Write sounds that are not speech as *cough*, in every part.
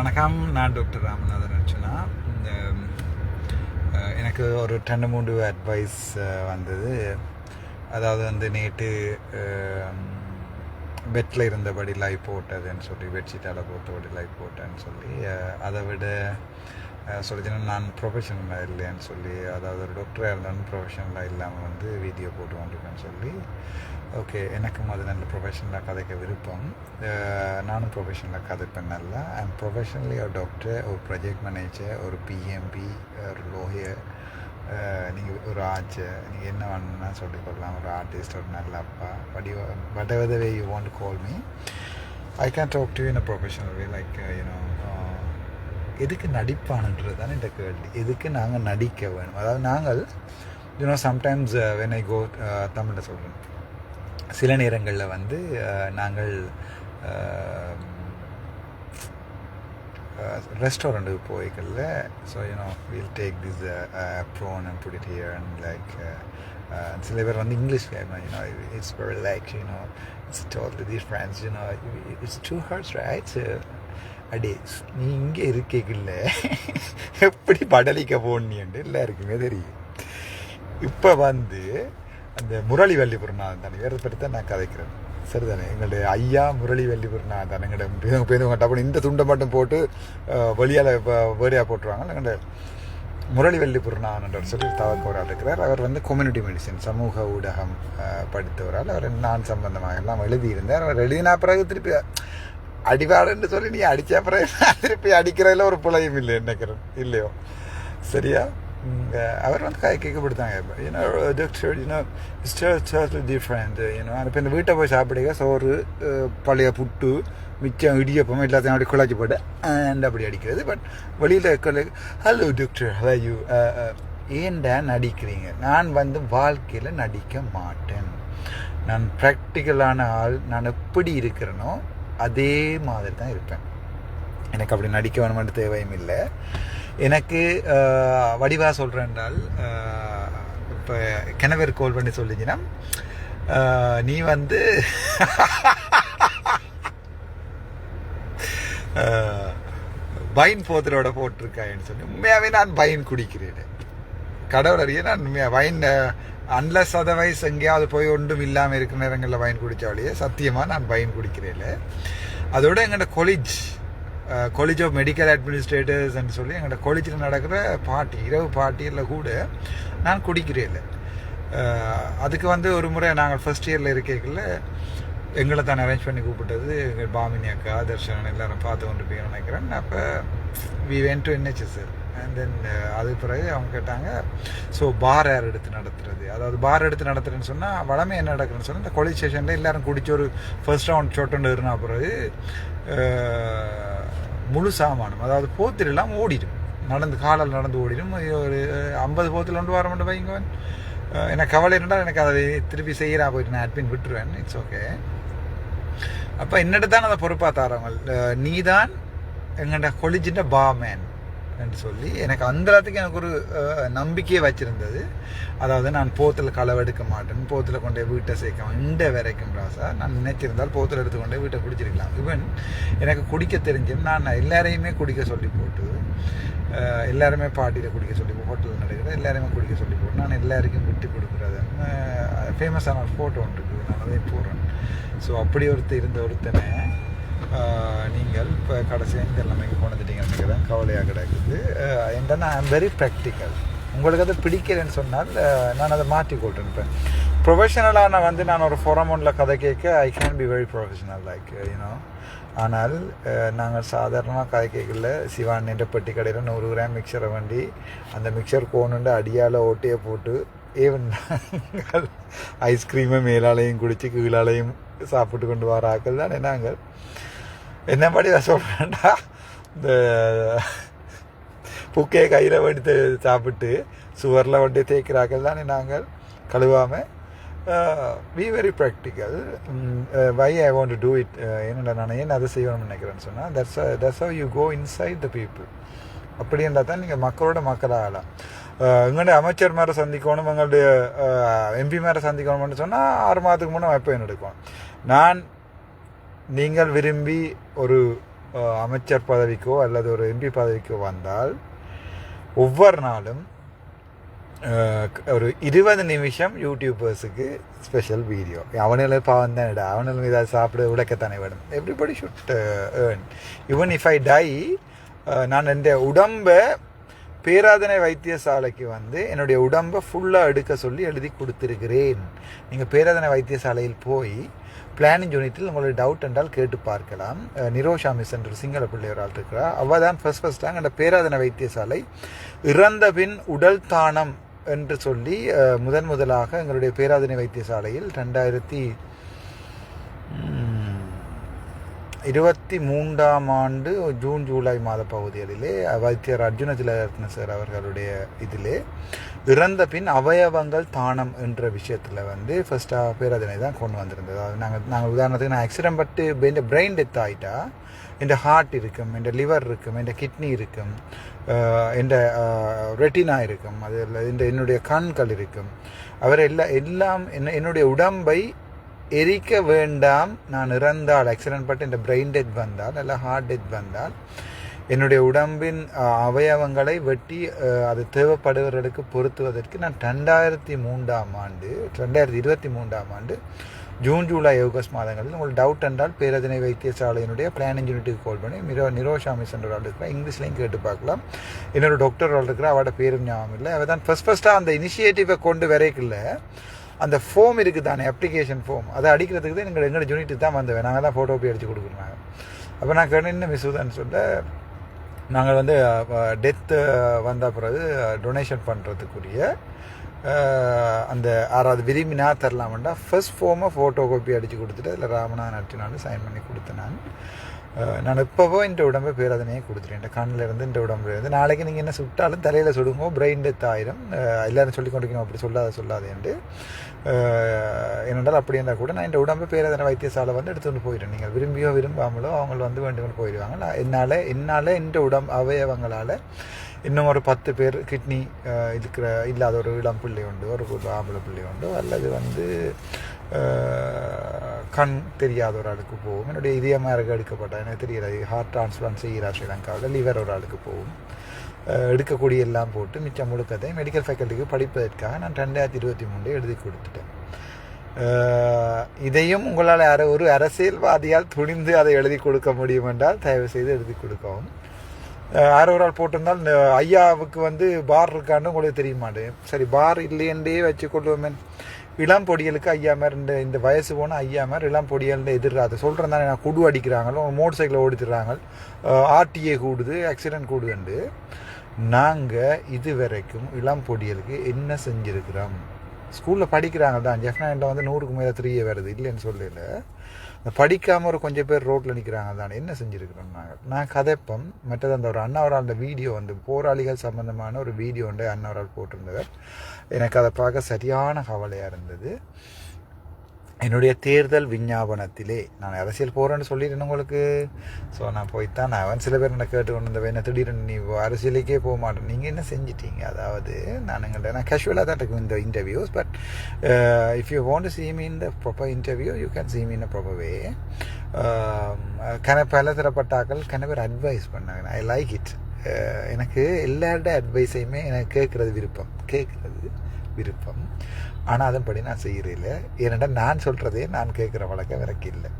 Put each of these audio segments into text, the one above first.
வணக்கம். நான் டாக்டர் ராமநாதன் அர்ச்சனா இந்த எனக்கு ஒரு ரெண்டு மூன்று அட்வைஸ் வந்தது. அதாவது வந்து நேற்று பெட்டில் இருந்தபடி லைவ் போட்டதுன்னு சொல்லி பெட்ஷீட்டால் போட்டபடி லைவ் போட்டேன்னு சொல்லி அதை விட சொல்லிச்சுன்னா நான் ப்ரொஃபஷனலாக இல்லைன்னு சொல்லி அதாவது ஒரு டாக்டராக இருந்தாலும் ப்ரொஃபஷனலாக இல்லாமல் வந்து வீடியோ போட்டு கொண்டிருக்கேன்னு சொல்லி ஓகே எனக்கும் அது நல்ல ப்ரொஃபஷனலாக கதைக்க விருப்பம். நானும் ப்ரொஃபஷனலாக கதைப்பேன் நல்லா. அண்ட் ப்ரொஃபஷனலி ஒரு டாக்டர் ஒரு ப்ரொஜெக்ட் மேனேஜர் ஒரு பிஎம்பி ஒரு லோயர் நீங்கள் ஒரு ஆச்சு நீங்கள் என்ன வேணும்னா சொல்லிக்கொள்ளலாம் ஒரு ஆர்டிஸ்ட் ஒரு நல்ல அப்பா படி whatever the way you want call me I can talk to in a professional way like you know எதுக்கு நடிப்பானுன்றது தானே இந்த கேள்வி. எதுக்கு நாங்கள் நடிக்க வேணும்? அதாவது நாங்கள் you know sometimes when I go தமிழில் சொல்கிறேன் சில நேரங்களில் வந்து uh, நாங்கள் ரெஸ்டாரண்ட்டுக்கு போய்க்கல so you know will take this prawn and put it here and like சில பேர் வந்து English you know it's like you know it's totally the friends you know it's too hurts rights அடே நீ இங்கே இருக்கேக்கில்ல எப்படி படலிக்க போனியண்டு? எல்லாருக்குமே தெரியும். இப்போ வந்து அந்த முரளி வள்ளிபுரநாதன் தானே வேறு பற்றி தான் நான் கதைக்கிறேன். சரிதானே? எங்களுடைய ஐயா முரளி வள்ளிபுரநாதன் எங்களோட எங்கள்ட பேருந்து அப்படி இந்த துண்டை மட்டும் போட்டு வெளியால் வேறையாக போட்டுருவாங்க எங்களுடைய முரளி வள்ளிபுரநாதன் சொல்லி தவக்கவரால் இருக்கிறார். அவர் வந்து கம்யூனிட்டி மெடிசன் சமூக ஊடகம் படித்தவரால் அவர் நான் சம்பந்தமாக எல்லாம் எழுதியிருந்தார். அவர் எழுதினா பிறகு திருப்பி அடிவாடுன்னு சொல்லி நீ அடிச்ச பிறகு திருப்பி அடிக்கிறதுல ஒரு பிழையும் இல்லை நினைக்கிறேன் இல்லையோ? சரியா? அவர் வந்து கை கேட்கப்படுத்தாங்க ஏன்னா யூனோ இட்ஸ் டிஃப்ரெண்ட் யூனோ இப்போ இந்த வீட்டை போய் சாப்பிடுங்க. சோறு பழைய புட்டு மிச்சம் இடியப்பம் எல்லாத்தையும் அப்படி குழச்சி போட்டு அண்ட் அப்படி அடிக்கிறது. பட் வெளியில் ஹலோ டாக்டர் ஹலோ யூ ஏன்டா நடிக்கிறீங்க? நான் வந்து வாழ்க்கையில் நடிக்க மாட்டேன். நான் ப்ராக்டிக்கலான ஆள். நான் எப்படி இருக்கிறேனோ அதே மாதிரி தான் இருப்பேன். எனக்கு அப்படி நடிக்க வேணுமென்று தேவையும் இல்லை. எனக்கு வடிவாக வடிவா சொல்கிறேன் இப்போ கிணவர் கோல் பண்ணி சொல்லிங்கன்னா நீ வந்து பைன் போத்தலோட போட்டிருக்காயின்னு சொல்லி உண்மையாகவே நான் பைன் குடிக்கிறேன். கடவுள் அறிய நான் வைன் அன்லஸ் அதர்வைஸ் எங்கேயாவது போய் ஒன்றும் இல்லாமல் இருக்கிற நேரங்களில் வைன் குடித்தாலேயே சத்தியமாக நான் வைன் குடிக்கிறேன் அதோட எங்கள்கிட்ட கொலிஜ் காலேஜ் ஆஃப் மெடிக்கல் அட்மினிஸ்ட்ரேட்டர்ஸ்ன்னு சொல்லி எங்களோட காலேஜில் நடக்கிற பார்ட்டி இரவு பார்ட்டியில் கூட நான் குடிக்கிறேன் அதுக்கு வந்து ஒரு முறை நாங்கள் ஃபர்ஸ்ட் இயரில் இருக்கைக்குள்ள எங்களை தான் அரேஞ்ச் பண்ணி கூப்பிட்டது. எங்கள் பாமினி அக்கா தர்ஷன் எல்லாரும் பார்த்து கொண்டு போய் நினைக்கிறேன். அப்போ we went to NHS and then அது பிறகு அவங்க கேட்டாங்க ஸோ பார் யார் எடுத்து நடத்துறது. அதாவது பார் எடுத்து நடத்துறேன்னு சொன்னால் வளமே என்ன நடக்குதுன்னு சொன்னால் இந்த கொலை ஸ்டேஷனில் எல்லாரும் குடிச்சு ஒரு ஃபர்ஸ்ட் ரவுண்ட் சொட்டுன்னு இருந்தா பிறகு முழு சாமானம் அதாவது போத்திரெல்லாம் ஓடிடும். நடந்து காலால் நடந்து ஓடிடும். ஒரு ஐம்பது போத்தில் ஒன்று வர மட்டும் வைங்கவன் எனக்கு கவலை இருந்தால் எனக்கு அதை திருப்பி செய்கிறா போயிட்டு நான் அட்மின் விட்டுருவேன். இட்ஸ் ஓகே அப்போ என்னட்டு தான் அதை பொறுப்பாக தாரவங்க நீ தான் எங்கள்கிட்ட கொலிஜின்ற பாமேன் என்று சொல்லி எனக்கு அந்த இடத்துக்கு எனக்கு ஒரு நம்பிக்கையே நம்பிக்கையை அதாவது நான் போத்தில் களவெடுக்க மாட்டேன். போத்தில் கொண்டே வீட்டை சேர்க்க இந்த வரைக்கும் ராசா நான் நினைச்சிருந்தால் போத்தில் எடுத்துக்கொண்டே வீட்டை குடிச்சிருக்கலாம். ஈவன் எனக்கு குடிக்க தெரிஞ்சும் நான் எல்லாரையுமே குடிக்க சொல்லி போட்டு எல்லாருமே பாட்டியில் குடிக்க சொல்லி ஹோட்டலில் நடக்கிற எல்லாருமே குடிக்க சொல்லி போட்டு நான் எல்லாருக்கும் விட்டு கொடுக்குறது. ஃபேமஸான ஒரு ஃபோட்டோ ஒன்று இருக்குது. நான் அதே போடுறேன். ஸோ அப்படி ஒருத்தர் இருந்த ஒருத்தனை நீங்கள் இப்போ கடைசியாக இந்த நிலைமைக்கு கொண்டுட்டீங்கன்னு தான் கவலையாக கிடக்குது. என்னன்னா ஐ எம் வெரி ப்ராக்டிக்கல் உங்களுக்கு அது பிடிக்கலைன்னு சொன்னால் நான் அதை மாற்றி கொண்டிருப்பேன் ப்ரொஃபஷனலாக நான் வந்து நான் ஒரு ஃபோரமோனில் கதை கேட்க I can be very professional like you know ஆனால் நாங்கள் சாதாரணமாக கதை கேட்கல. சிவான் என்ற பெட்டி கடையில் நூறு கிராம் மிக்சரை வண்டி அந்த மிக்சர் கோணுண்டு அடியால் ஓட்டையை போட்டு ஏவன் நாங்கள் ஐஸ்கிரீமை மேலாலையும் குடித்து கீழாலையும் சாப்பிட்டு கொண்டு வர ஆக்கள் தானே நாங்கள்? என்ன மாதிரி நான் சொல்கிறேன்டா இந்த புக்கையை கையில் வடித்து சாப்பிட்டு சுவரில் வண்டி தேய்க்கிறார்கள் தானே நாங்கள் கழுவாமல் we very practical why I want to do it என்னடா நான் ஏன் அதை செய்யணும்னு நினைக்கிறேன்னு சொன்னால் that's that's how you go inside the people அப்படி இருந்தால் தான் நீங்கள் மக்களோட மக்களாக ஆகலாம் எங்களுடைய அமைச்சர் மேலே சந்திக்கணும் எங்களுடைய எம்பி மேலே சந்திக்கணும்னு சொன்னால் ஆறு மாதத்துக்கு முன்னே எப்போ எடுக்கும் நான் நீங்கள் விரும்பி ஒரு அமைச்சர் பதவிக்கோ அல்லது ஒரு எம்பி பதவிக்கோ வந்தால் ஒவ்வொரு நாளும் ஒரு இருபது நிமிஷம் யூடியூபர்ஸுக்கு ஸ்பெஷல் வீடியோ அவனும் பாவம் தான் இடம் அவனும் ஏதாவது சாப்பிட உழைக்கத்தானே வேணும். Everybody should earn even if I die நான் இந்த உடம்பை பேராதனை வைத்தியசாலைக்கு வந்து என்னுடைய உடம்பை ஃபுல்லாக எடுக்க சொல்லி எழுதி கொடுத்துருக்கிறேன். நீங்கள் பேராதனை வைத்தியசாலையில் போய் பிளானிங் யூனிட்டில் உங்களுக்கு டவுட் என்றால் கேட்டு பார்க்கலாம். நிரோஷா மிஸ் என்ற சிங்கள பிள்ளை ஒரு ஆள் இருக்கிறார். அவள் தான் ஃபர்ஸ்ட் ஃபர்ஸ்டாக அந்த பேராதனை வைத்தியசாலை. இறந்த பின் உடல் தானம் என்று சொல்லி முதன் முதலாக எங்களுடைய பேராதனை வைத்தியசாலையில் ரெண்டாயிரத்தி இருபத்தி மூன்றாம் ஆண்டு ஜூன் ஜூலை மாத பகுதிகளிலே வைத்தியர் அர்ஜுன திலகரத்ன சார் அவர்களுடைய இதிலே இறந்த பின் அவயவங்கள் தானம் என்ற விஷயத்தில் வந்து ஃபர்ஸ்ட்டாக பேரதனை தான் கொண்டு வந்திருந்தது. அதாவது நாங்கள் நாங்கள் உதாரணத்துக்கு நான் ஆக்சிடென்ட் பட்டு இந்த பிரெயின் டெத் ஆகிட்டா என் ஹார்ட் இருக்கும் என் லிவர் இருக்கும் என் கிட்னி இருக்கும் என் ரெட்டினா இருக்கும் அது இந்த என்னுடைய கண்கள் இருக்கும். அவர் எல்லாம் எல்லாம் என்ன என்னுடைய உடம்பை எரிக்க வேண்டாம் நான் இறந்தால் ஆக்சிடென்ட் பட்டு இந்த பிரெயின் டெத் வந்தால் அல்ல ஹார்ட் டெத் வந்தால் என்னுடைய உடம்பின் அவயவங்களை வெட்டி அது தேவைப்படுவர்களுக்கு பொருத்துவதற்கு நான் ரெண்டாயிரத்தி மூன்றாம் ஆண்டு ரெண்டாயிரத்தி இருபத்தி மூன்றாம் ஆண்டு ஜூன் ஜூலை ஆகஸ்ட் மாதங்களில் உங்களுக்கு டவுட் என்றால் பேரதினை வைத்தியசாலையினுடைய பிளானிங் யூனிட்டுக்கு கால் பண்ணி மிரோ நிரோஷாமிஸ் என்ற ஒரு இருக்கிறா இங்கிலீஷ்லையும் கேட்டு பார்க்கலாம். இன்னொரு டாக்டர் ஆள் இருக்கிறா அவட பேரும் ஞாபகம் இல்லை. அவள் தான் ஃபஸ்ட் ஃபஸ்ட்டாக அந்த இனிஷியேட்டிவை கொண்டு வரைக்குள்ள அந்த ஃபோம் இருக்குது தானே அப்ளிகேஷன் ஃபோம் அதை அடிக்கிறதுக்கு தான் எங்கள் எங்களோட யூனிட்டுக்கு தான் வந்தவன். நாங்கள் தான் ஃபோட்டோ போய் அடித்து கொடுக்குறாங்க அப்போ நான் கேட்டேன் என்ன மிஸ் சொல்ல நாங்கள் வந்து டெத்து வந்த பிறகு டொனேஷன் பண்ணுறதுக்குரிய அந்த ஆறாவது விரும்பினா தரலாமண்டா ஃபர்ஸ்ட் ஃபோமை ஃபோட்டோ காப்பி அடித்து கொடுத்துட்டு அதில் ராமநாதன் அர்ஜுனான்னு சைன் பண்ணி கொடுத்தேன் நான். நான் இப்போவோ இந்த உடம்பை பேரதனையே கொடுத்துட்டேன். இந்த கண்ணில் இருந்து இந்த உடம்புல இருந்து. நாளைக்கு நீங்கள் என்ன சுட்டாலும் தலையில் சுடுங்கோ பிரெயின் டெத் ஆயிரும். எல்லாரும் சொல்லி கொண்டிருக்கணும் அப்படி சொல்லாத சொல்லாதேன்ட்டு. என்னென்றால் அப்படி இருந்தால் கூட நான் இந்த உடம்பை பேரதனை வைத்தியசாலை வந்து எடுத்துகிட்டு போயிடுறேன். நீங்கள் விரும்பியோ விரும்பாமலோ அவங்க வந்து வேண்டுமென்று போயிடுவாங்க. நான் என்னால் என்னால் இந்த உடம்பு அவயவங்களால் இன்னும் ஒரு பத்து பேர் கிட்னி இருக்கிற இல்லாத ஒரு இளம் பிள்ளை உண்டு ஒரு ஆம்பளை பிள்ளை உண்டு அல்லது வந்து கண் தெரியாத ஒரு ஆளுக்கு போகும். என்னுடைய இதயமாக இருக்க எடுக்கப்பட்ட எனக்கு தெரியல ஹார்ட் டிரான்ஸ்பிளான்ட் செய்கிறார் ஸ்ரீலங்காவில் லிவர் ஒரு ஆளுக்கு போகும் எடுக்கக்கூடிய எல்லாம் போட்டு மிச்சம் முழுக்கத்தை மெடிக்கல் ஃபேக்கல்ட்டிக்கு படிப்பதற்காக நான் ரெண்டாயிரத்தி இருபத்தி மூணு எழுதி கொடுத்துட்டேன். இதையும் உங்களால் யார ஒரு அரசியல்வாதியால் துணிந்து அதை எழுதி கொடுக்க முடியும் என்றால் தயவு செய்து எழுதி கொடுக்கவும். அஹ், ஒரு ஆள் போட்டிருந்தால் இந்த ஐயாவுக்கு வந்து பார் இருக்கான்னு உங்களுக்கு தெரிய மாட்டேன் சரி பார் இல்லையென்றே வச்சு கொள்வோமே இளம் பொடியலுக்கு ஐயா மாதிரி இந்த இந்த வயசு போன ஐயா மாதிரி இளம் பொடிகள் எதிர்றாது சொல்கிறேன் தானே நான் குடு அடிக்கிறாங்களோ மோட்டர் சைக்கிளை ஓடித்துறாங்க ஆர்டிஏ கூடுது ஆக்சிடென்ட் கூடுதுண்டு. நாங்கள் இது வரைக்கும் இளம் பொடியலுக்கு என்ன செஞ்சுருக்கிறோம்? ஸ்கூலில் படிக்கிறாங்க தான் ஜெஃப்னாண்டில் வந்து நூறுக்கு மேலே த்ரீயே வருது இல்லைன்னு சொல்லல. படிக்காமல் ஒரு கொஞ்சம் பேர் ரோட்டில் நிற்கிறாங்க தான் என்ன செஞ்சுருக்கிறோம் நாங்கள் நான் கதைப்பம். மற்றது அந்த ஒரு அண்ணாவரால் அந்த வீடியோ வந்து போராளிகள் சம்மந்தமான ஒரு வீடியோ ஒன்றை அண்ணாவரால் போட்டிருந்தவர். எனக்கு அதை பார்க்க சரியான கவலையாக இருந்தது. என்னுடைய தேர்தல் விஞ்ஞாபனத்திலே நான் அரசியல் போகிறேன்னு சொல்லிட்டேன் உங்களுக்கு. ஸோ நான் போய்த்தான் நான் அவன் சில பேர் என்ன கேட்டு கொண்டு வந்தவன் என்ன திடீர்னு நீ அரசியலுக்கே போக மாட்டேன். நீங்கள் என்ன செஞ்சிட்டீங்க? அதாவது நான் எங்கள்கிட்ட நான் கேஷுவலாக தான் இருக்கும் இந்த interviews but if you want to see in the proper interview you can see me in a proper கன um, பல தரப்பட்டாக்கள் கன பேர் அட்வைஸ் பண்ணாங்க. ஐ லைக் இட் எனக்கு எல்லாருடைய அட்வைஸையுமே எனக்கு கேட்குறது விருப்பம். கேட்குறது விருப்பம். ஆனால் அதன்படி நான் செய்கிறதில்ல ஏனென்றால் நான் சொல்கிறதே நான் கேட்குற வழக்கம் எனக்கு இல்லை.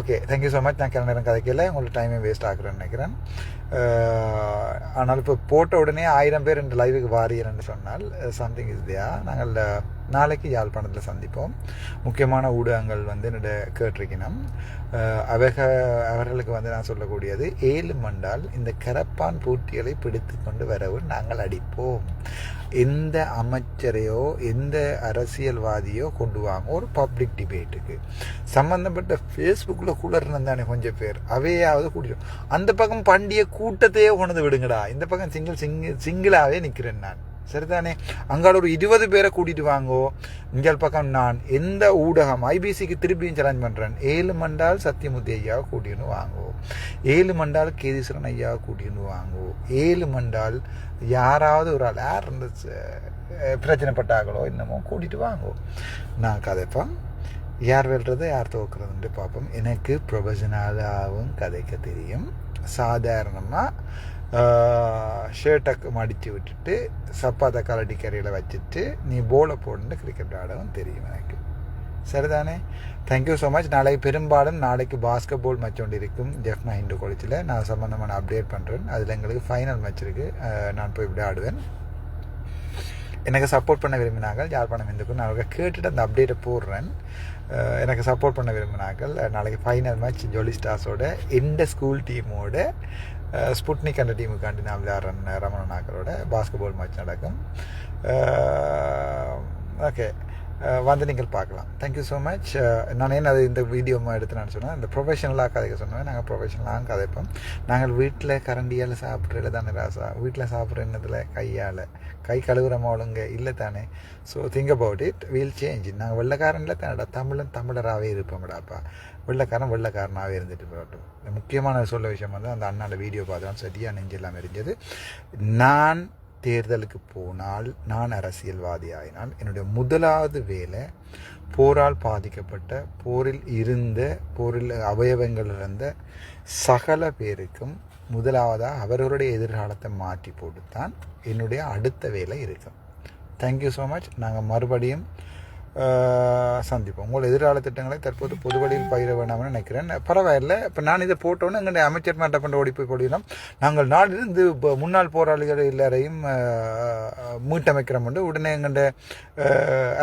ஓகே தேங்க்யூ ஸோ மச் நான் கிளம்ப நேரம் கதைக்கல. உங்களுக்கு டைமே வேஸ்ட் ஆகுறேன்னு நினைக்கிறேன். ஆனால் இப்போ போட்ட உடனே ஆயிரம் பேர் இந்த லைவுக்கு வாரியர்னு சொன்னால் சம்திங் இஸ் தியா நாங்கள் நாளைக்கு யாழ்ப்பாணத்தில் சந்திப்போம். முக்கியமான ஊடகங்கள் வந்து என்னோட கேட்டிருக்கணும். அவக அவர்களுக்கு வந்து நான் சொல்லக்கூடியது ஏழு மண்டால் இந்த கரப்பான் பூட்டிகளை பிடித்து கொண்டு வரவும் நாங்கள் அடிப்போம். எந்த அமைச்சரையோ எந்த அரசியல்வாதியோ கொண்டு வாங்க. ஒரு பப்ளிக் டிபேட்டுக்கு சம்மந்தப்பட்ட ஃபேஸ்புக்கில் கூட இருந்தானே கொஞ்சம் பேர். அவையாவது கூட்டிடும் அந்த பக்கம் பண்டிய கூட்டத்தையே கொண்டு விடுங்கடா. இந்த பக்கம் சிங்கிள் சிங்கிள் சிங்கிளாகவே நிற்கிறேன் நான். சரிதானே? அங்கால ஒரு இருபது பேரை கூட்டிட்டு வாங்கோ. இங்கால் பக்கம் நான் எந்த ஊடகம் ஐபிசிக்கு திருப்பியும் சேலஞ்ச் பண்ணுறேன் ஏழு மண்டால் சத்தியமூர்த்தி ஐயாவை கூட்டின்னு வாங்கோ. ஏழு மண்டால் கேதீஸ்வரன் ஐயாவை கூட்டின்னு வாங்கோ. ஏழு மண்டால் யாராவது ஒரு ஆள் யார் இருந்த பிரச்சனைப்பட்டாங்களோ என்னமோ கூட்டிட்டு வாங்கோ. நான் கதைப்பேன் யார் வெல்றது யார் தோக்குறதுன்ட்டு பார்ப்போம். எனக்கு ப்ரொஃபஷனலாகவும் கதைக்க தெரியும். சாதாரணமாக ஷர்ட்டை மடித்து விட்டுட்டு சப்பாத்தை கலடி கரையில் வச்சுட்டு நீ போலை போட்டு கிரிக்கெட் ஆடவும் தெரியும் எனக்கு. சரிதானே? தேங்க்யூ ஸோ மச் நாளைக்கு பெரும்பாலும் நாளைக்கு பாஸ்கெட் பால் மேட்ச் ஒன்று இருக்கும். ஜெஃப் மஹிண்டு காலேஜில் நான் சம்மந்தமான அப்டேட் பண்ணுறேன் அதில் எங்களுக்கு ஃபைனல் மேட்ச் இருக்குது நான் போய் இப்படி ஆடுவேன் எனக்கு சப்போர்ட் பண்ண விரும்பினார்கள். யார் பண்ண விரும்புக்கும் நான் அவர்கள் கேட்டுட்டு அந்த அப்டேட்டை போடுறேன். எனக்கு சப்போர்ட் பண்ண விரும்பினார்கள். நாளைக்கு ஃபைனல் மேட்ச் ஜோலி ஸ்டார்ஸோட எந்த ஸ்கூல் டீமோட அஹ் ஸ்புட்னிக் அந்த டீமுக்காண்டி நான் விளையாடுறேன் ரமணனாக்களோட பாஸ்கெட் பால் மேட்ச் நடக்கும் ஓகே வந்து நீங்கள் பார்க்கலாம். தேங்க்யூ ஸோ மச் நான் ஏன் அது இந்த வீடியோ எடுத்துனான்னு சொன்னால் இந்த ப்ரொஃபஷனலாக கதைக்க சொன்னேன் நாங்கள் ப்ரொஃபஷனலாக கதைப்போம். நாங்கள் வீட்டில் கரண்டியால் சாப்பிட்றதுல தானே ராசா. வீட்டில் சாப்பிட்ற என்னதில் கையால் கை கழுவுற ஒழுங்க இல்லை தானே. So think about it will change நாங்கள் வெள்ளைக்காரனில் தானடா. தமிழன் தமிழராகவே இருப்போம்டாப்பா வெள்ளைக்காரன் வெள்ளைக்காரனாகவே இருந்துட்டு போகட்டும். முக்கியமான சொல்ல விஷயம் வந்து அந்த அண்ணாவில் வீடியோ பார்த்தோம் சரியாக நெஞ்செல்லாம் எரிஞ்சது. நான் தேர்தலுக்கு போனால் நான் அரசியல்வாதி ஆயினால் என்னுடைய முதலாவது வேலை போரால் பாதிக்கப்பட்ட போரில் இருந்த போரில் அவயவங்கள் இருந்த சகல பேருக்கும் முதலாவதாக அவர்களுடைய எதிர்காலத்தை மாற்றி போட்டுத்தான் என்னுடைய அடுத்த வேலை இருக்கும். தேங்க்யூ ஸோ மச் நாங்கள் மறுபடியும் சந்திப்போம். உங்கள் எதிர்கால திட்டங்களை தற்போது பொதுவழியில் பயிர வேண்டாம்னு நினைக்கிறேன். பரவாயில்ல. இப்போ நான் இதை போட்டோன்னே எங்களுடைய அமைச்சர் மாட்ட பண்ண ஓடி போய் போடினோம் நாங்கள் நாளிலிருந்து இப்போ முன்னாள் போராளிகள் எல்லாரையும் மீட்டமைக்கிறோம் என்று உடனே எங்களுடைய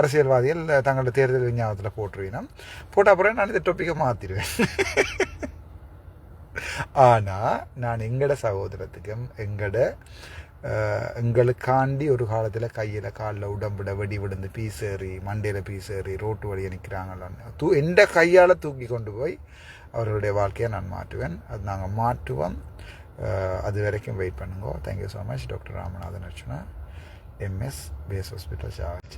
அரசியல்வாதிகள் தங்களுடைய தேர்தல் விஞ்ஞானத்தில் போட்டுருவினோம். போட்ட அப்புறம் நான் இந்த டொப்பிக்கை மாற்றிடுவேன் *laughs* ஆனால் நான் எங்கட சகோதரத்துக்கும் எங்கட எங்களுக்காண்டி ஒரு காலத்தில் கையில் காலில் உடம்புல வெடி விழுந்து பீசேறி மண்டையில் பீசேறி ரோட்டு வழியை நிற்கிறாங்களோன்னு தூ எந்த கையால் தூக்கி கொண்டு போய் அவர்களுடைய வாழ்க்கையை நான் மாற்றுவேன். அது நாங்கள் மாற்றுவோம். அது வரைக்கும் வெயிட் பண்ணுங்க. Thank you so much doctor Ramanathan Archuna M S base hospital charge